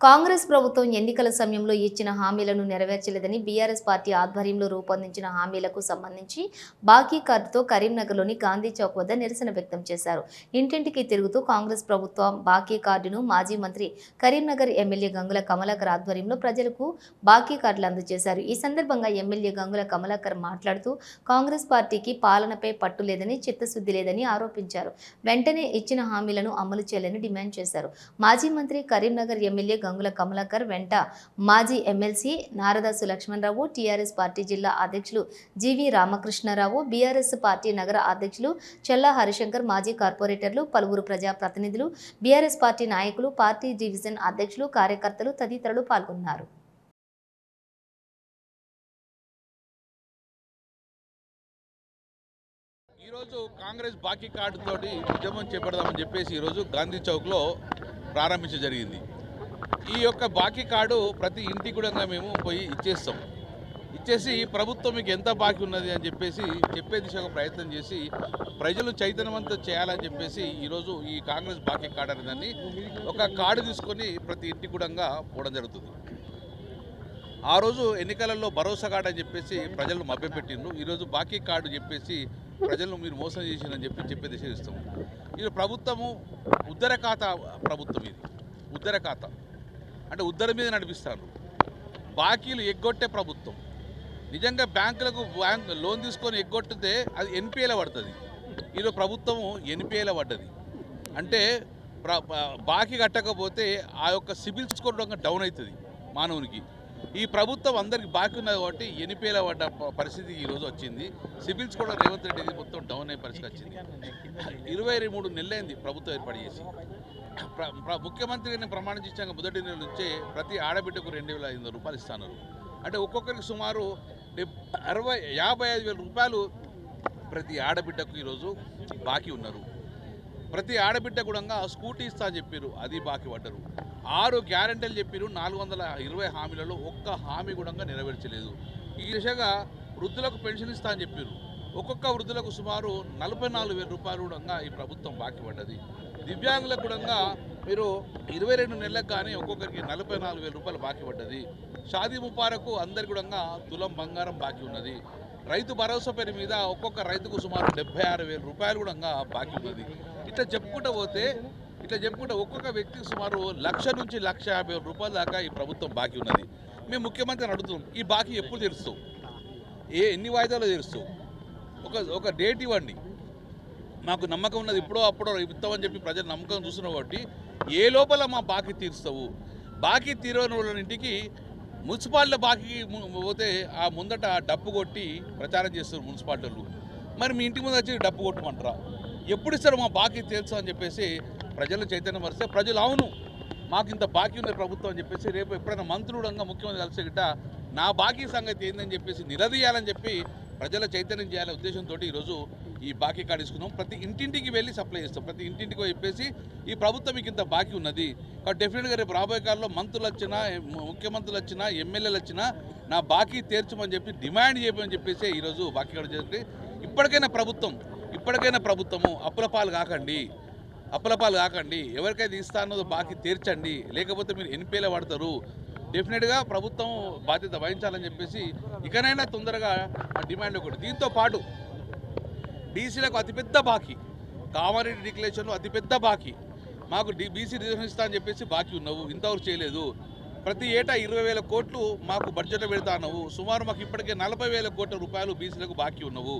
కాంగ్రెస్ ప్రభుత్వం ఎన్నికల సమయంలో ఇచ్చిన హామీలను నెరవేర్చలేదని బీఆర్ఎస్ పార్టీ ఆధ్వర్యంలో రూపొందించిన హామీలకు సంబంధించి బాకీ కార్డుతో కరీంనగర్లోని గాంధీ చౌక్ వద్ద నిరసన వ్యక్తం చేశారు. ఇంటింటికి తిరుగుతూ కాంగ్రెస్ ప్రభుత్వం బాకీ కార్డును మాజీ మంత్రి కరీంనగర్ ఎమ్మెల్యే గంగుల కమలాకర్ ఆధ్వర్యంలో ప్రజలకు బాకీ కార్డులు అందజేశారు. ఈ సందర్భంగా ఎమ్మెల్యే గంగుల కమలాకర్ మాట్లాడుతూ కాంగ్రెస్ పార్టీకి పాలనపై పట్టు లేదని చిత్తశుద్ధి లేదని ఆరోపించారు. వెంటనే ఇచ్చిన హామీలను అమలు చేయాలని డిమాండ్ చేశారు. మాజీ మంత్రి కరీంనగర్ ఎమ్మెల్యే గంగుల కమలాకర్ వెంట మాజీ MLC Naradasu Lakshmanarao TRS party జిల్లా అధ్యక్షులు జీవి రామకృష్ణారావు బీఆర్ఎస్ పార్టీ నగర అధ్యక్షులు చెల్లా హరిశంకర్ మాజీ కార్పొరేటర్లు పలువురు ప్రజాప్రతినిధులు బీఆర్ఎస్ పార్టీ నాయకులు పార్టీ డివిజన్ అధ్యక్షులు కార్యకర్తలు తదితరులు పాల్గొన్నారు. ఈరోజు కాంగ్రెస్ బాకీ కార్డు తోటి ఉద్యమం చేపడదామని చెప్పేసి ఈరోజు గాంధీ చౌక్లో ప్రారంభించడం జరిగింది. ఈ యొక్క బాకీ కార్డు ప్రతి ఇంటికి కూడా మేము పోయి ఇచ్చేస్తాం. ఇచ్చేసి ప్రభుత్వం మీకు ఎంత బాకీ ఉన్నది అని చెప్పేసి చెప్పే దిశగా ప్రయత్నం చేసి ప్రజలు చైతన్యవంతం చేయాలని చెప్పేసి ఈరోజు ఈ కాంగ్రెస్ బాకీ కార్డు అనే దాన్ని ఒక కార్డు తీసుకొని ప్రతి ఇంటికి కూడా పోవడం జరుగుతుంది. ఆ రోజు ఎన్నికలలో భరోసా కార్డు అని చెప్పేసి ప్రజలను మభ్యపెట్టిండ్రు. ఈరోజు బాకీ కార్డు చెప్పేసి ప్రజలను మీరు మోసం చేసిందని చెప్పి చెప్పే దిశ ఇస్తాం ఇది ప్రభుత్వము ఉద్దర ఖాతా ప్రభుత్వం ఇది. ఉద్దర ఖాతా అంటే ఉద్దరి మీద నడిపిస్తాను. బాకీలు ఎగ్గొట్టే ప్రభుత్వం. నిజంగా బ్యాంకులకు బ్యాంక్ లోన్ తీసుకొని ఎగ్గొట్టితే అది ఎన్పిఏలో పడుతుంది. ఈరోజు ప్రభుత్వము ఎన్పిఏలో పడ్డది. అంటే ప్ర బాకీ కట్టకపోతే ఆ యొక్క సిబిల్ స్కోర్ డౌన్ అవుతుంది మానవునికి. ఈ ప్రభుత్వం అందరికి బాకీ ఉన్నది కాబట్టి ఎనిపేల పడ్డ పరిస్థితి ఈరోజు వచ్చింది. సిబిల్స్ కూడా రేవంత్ రెడ్డి మొత్తం డౌన్ అయ్యే పరిస్థితి వచ్చింది. ఇరవై మూడు నెలలైంది ప్రభుత్వం ఏర్పాటు చేసి. ముఖ్యమంత్రిని ప్రమాణం చేసాక మొదటి నెల నుంచే ప్రతి ఆడబిడ్డకు రెండు వేల ఐదు వందల రూపాయలు ఇస్తున్నారు. అంటే ఒక్కొక్కరికి సుమారు అరవై యాభై ఐదు వేల రూపాయలు ప్రతి ఆడబిడ్డకు ఈరోజు బాకీ ఉన్నారు. ప్రతి ఆడబిడ్డ కూడా స్కూటీ ఇస్తా చెప్పారు అది బాకీ పడ్డరు. ఆరు గ్యారంటీలు చెప్పారు నాలుగు వందల ఇరవై హామీలలో ఒక్క హామీ కూడా నెరవేర్చలేదు. ఈ దిశగా వృద్ధులకు పెన్షన్ ఇస్తా అని చెప్పారు ఒక్కొక్క వృద్ధులకు సుమారు నలభై నాలుగు వేల రూపాయలు కూడా ఈ ప్రభుత్వం బాకీ పడ్డది. దివ్యాంగులకు కూడా మీరు ఇరవై రెండు నెలలకు కానీ ఒక్కొక్కరికి నలభై నాలుగు వేల రూపాయలు బాకీ పడ్డది. షాదీ ముపారకు అందరికి కూడా తులం బంగారం బాకీ ఉన్నది. రైతు భరోసా పేరు మీద ఒక్కొక్క రైతుకు సుమారు డెబ్బై ఆరు వేల రూపాయలు కూడా బాకీ ఉన్నది. ఇట్లా చెప్పుకుంటూ పోతే ఇట్లా చెప్పుకుంటే ఒక్కొక్క వ్యక్తికి సుమారు లక్ష నుంచి లక్ష యాభై వేల రూపాయల దాకా ఈ ప్రభుత్వం బాకీ ఉన్నది. మేము ముఖ్యమంత్రిని అడుగుతున్నాం ఈ బాకీ ఎప్పుడు తెలుస్తూ ఏ ఎన్ని వాయిదాలు తీరుస్తావు? ఒక ఒక డేట్ ఇవ్వండి. మాకు నమ్మకం ఉన్నది ఇప్పుడో అప్పుడో ఇస్తామని చెప్పి ప్రజలు నమ్మకం చూస్తున్నావు కాబట్టి ఏ లోపల మా బాకీ తీరుస్తావు? బాకీ తీరని వాళ్ళ ఇంటికి మున్సిపాలిటీ బాకీ పోతే ఆ ముందట డప్పు కొట్టి ప్రచారం చేస్తారు మున్సిపాలిటీలు. మరి మీ ఇంటి ముందు వచ్చి డప్పు కొట్టమంటారా? ఎప్పుడు ఇస్తారు మా బాకీ తెలుసు అని చెప్పేసి ప్రజలు చైతన్యం పరిస్తే ప్రజలు అవును మాకు ఇంత బాకీ ఉంది ప్రభుత్వం అని చెప్పేసి రేపు ఎప్పుడైనా మంత్రుడంగా ముఖ్యమంత్రి కలిసి గిట్ట నా బాకీ సంగతి ఏందని చెప్పేసి నిలదీయాలని చెప్పి ప్రజల చైతన్యం చేయాలనే ఉద్దేశంతో ఈరోజు ఈ బాకీ కార్డు తీసుకున్నాం ప్రతి ఇంటింటికి వెళ్ళి సప్లై చేస్తాం. ప్రతి ఇంటింటికి చెప్పేసి ఈ ప్రభుత్వం మీకు ఇంత బాకీ ఉన్నది. కాబట్టి డెఫినెట్గా రేపు రాబోయే కాలంలో మంత్రులు వచ్చినా ముఖ్యమంత్రులు వచ్చినా ఎమ్మెల్యేలు వచ్చినా నా బాకీ తీర్చమని చెప్పి డిమాండ్ చేయమని చెప్పేసి ఈరోజు బాకీ కార్డు చేస్తుంది ఇప్పటికైనా ప్రభుత్వం ఇప్పటికైనా ప్రభుత్వము అప్పులపాలు కాకండి. అప్పులపాలు కాకండి. ఎవరికైతే ఇస్తా అన్నదో బాకీ తీర్చండి. లేకపోతే మీరు ఎన్పిఏలో పడతారు డెఫినెట్గా ప్రభుత్వం బాధ్యత వహించాలని చెప్పేసి ఇకనైనా తొందరగా డిమాండ్ ఒకటి. దీంతో పాటు బీసీలకు అతిపెద్ద బాకీ. కామారెడ్డి డిక్లరేషన్లో అతిపెద్ద బాకీ. మాకు డి బీసీ రిజర్వేషన్ ఇస్తా అని చెప్పేసి బాకీ ఉన్నావు. ఇంతవరకు చేయలేదు. ప్రతి ఏటా ఇరవై వేల కోట్లు మాకు బడ్జెట్లో పెడతా అన్నావు. సుమారు మాకు ఇప్పటికే నలభై వేల కోట్ల రూపాయలు బీసీలకు బాకీ ఉన్నావు.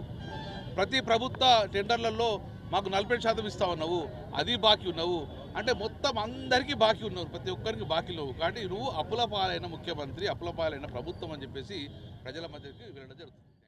ప్రతి ప్రభుత్వ టెండర్లలో మాకు నలభై శాతం ఇస్తా ఉన్నావు అది బాకీ ఉన్నావు. అంటే మొత్తం అందరికీ బాకీ ఉన్నావు. ప్రతి ఒక్కరికి బాకీ లేవు. కాబట్టి నువ్వు అప్పుల పాలైన ముఖ్యమంత్రి అప్పుల పాలైన ప్రభుత్వం అని చెప్పేసి ప్రజల మధ్యకి వెళ్ళడం జరుగుతుంది.